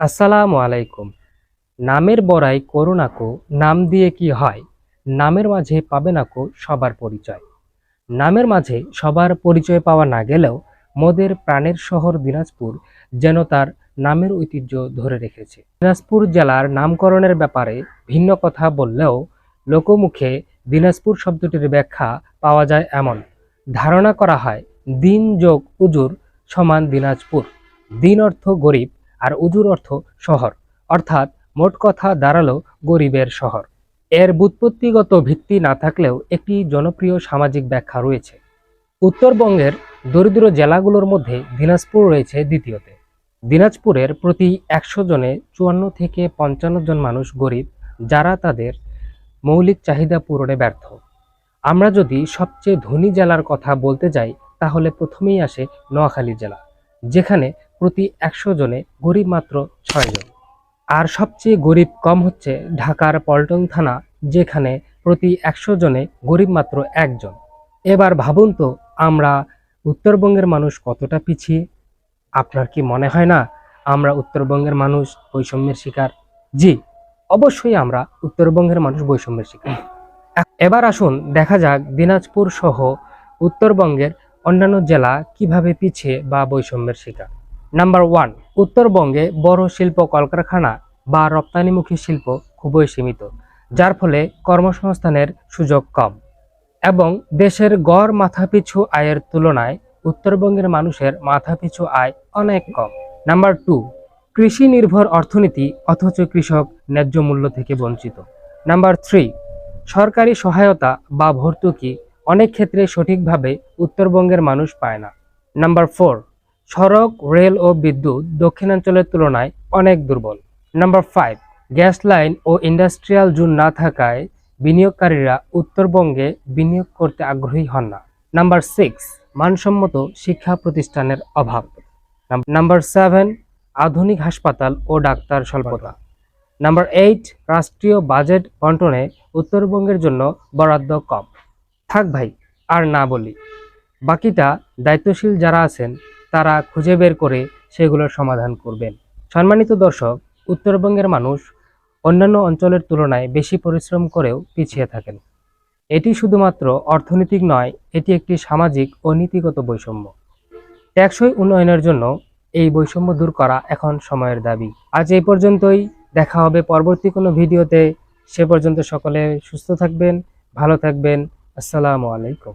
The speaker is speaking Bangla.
আসসালামু আলাইকুম। নামের বড়াই করুণাকো নাম দিয়ে কি হয়? নামের মাঝে পাবে নাকো সবার পরিচয়। নামের মাঝে সবার পরিচয় পাওয়া না গেলেও মোদের প্রাণের শহর দিনাজপুর যেন তার নামের ঐতিহ্য ধরে রেখেছে। দিনাজপুর জেলার নামকরণের ব্যাপারে ভিন্ন কথা বললেও লোকমুখে দিনাজপুর শব্দটির ব্যাখ্যা পাওয়া যায় এমন। ধারণা করা হয়, দিন যোগ উজুর সমান দিনাজপুর। দিন অর্থ গরিব আর উজুর অর্থ শহর, অর্থাৎ মোট কথা দাঁড়াল গরিবের শহর। এর বুৎপত্তিগত ভিত্তি না থাকলেও একটি জনপ্রিয় সামাজিক ব্যাখ্যা রয়েছে। উত্তরবঙ্গের দরিদ্র জেলাগুলোর মধ্যে দিনাজপুর রয়েছে দ্বিতীয়তে। দিনাজপুরের প্রতি একশো জনে চুয়ান্ন থেকে পঞ্চান্ন জন মানুষ গরিব, যারা তাদের মৌলিক চাহিদা পূরণে ব্যর্থ। আমরা যদি সবচেয়ে ধনী জেলার কথা বলতে যাই, তাহলে প্রথমেই আসে নোয়াখালী জেলা, যেখানে প্রতি একশো জনে গরিব মাত্র ছয় জন। আর সবচেয়ে গরিব কম হচ্ছে ঢাকার পল্টন থানা, যেখানে প্রতি একশো জনে গরিব মাত্র একজন এবার ভাবুন তো, আমরা উত্তরবঙ্গের মানুষ কতটা পিছিয়ে? আপনার কি মনে হয় না আমরা উত্তরবঙ্গের মানুষ বৈষম্যের শিকার? জি, অবশ্যই আমরা উত্তরবঙ্গের মানুষ বৈষম্যের শিকার। এবার আসুন, দেখা যাক দিনাজপুর সহ উত্তরবঙ্গের অন্যান্য জেলা কীভাবে পিছিয়ে বা বৈষম্যের শিকার। নাম্বার ওয়ান উত্তরবঙ্গে বড় শিল্প কলকারখানা বা রপ্তানিমুখী শিল্প খুবই সীমিত, যার ফলে কর্মসংস্থানের সুযোগ কম এবং দেশের গড় মাথাপিছু আয়ের তুলনায় উত্তরবঙ্গের মানুষের মাথাপিছু আয় অনেক কম। নাম্বার টু কৃষি নির্ভর অর্থনীতি অথচ কৃষক ন্যায্য মূল্য থেকে বঞ্চিত। নাম্বার থ্রি সরকারি সহায়তা বা ভর্তুকি অনেক ক্ষেত্রে সঠিকভাবে উত্তরবঙ্গের মানুষ পায় না। নাম্বার ফোর সড়ক, রেল ও বিদ্যুৎ দক্ষিণাঞ্চলের তুলনায় অনেক দুর্বল। নাম্বার ফাইভ গ্যাস লাইন ও ইন্ডাস্ট্রিয়াল জোন না থাকায় বিনিয়োগকারীরা উত্তরবঙ্গে বিনিয়োগ করতে আগ্রহী হন না। নাম্বার সিক্স মানসম্মত শিক্ষা প্রতিষ্ঠানের অভাব। নাম- নাম্বার সেভেন আধুনিক হাসপাতাল ও ডাক্তার স্বল্পতা। নাম্বার এইট রাষ্ট্রীয় বাজেট বন্টনে উত্তরবঙ্গের জন্য বরাদ্দ কম। থাক ভাই, আর না বলি। বাকিটা দায়িত্বশীল যারা আছেন তারা খুঁজে বের করে সেগুলোর সমাধান করবেন। সম্মানিত দর্শক, উত্তরবঙ্গের মানুষ অন্যান্য অঞ্চলের তুলনায় বেশি পরিশ্রম করেও পিছিয়ে থাকেন। এটি শুধুমাত্র অর্থনৈতিক নয়, এটি একটি সামাজিক ও নীতিগত বৈষম্য। টেকসই উন্নয়নের জন্য এই বৈষম্য দূর করা এখন সময়ের দাবি। আজ এই পর্যন্তই, দেখা হবে পরবর্তী কোনো ভিডিওতে। সে পর্যন্ত সকলে সুস্থ থাকবেন, ভালো থাকবেন। আসসালামু আলাইকুম।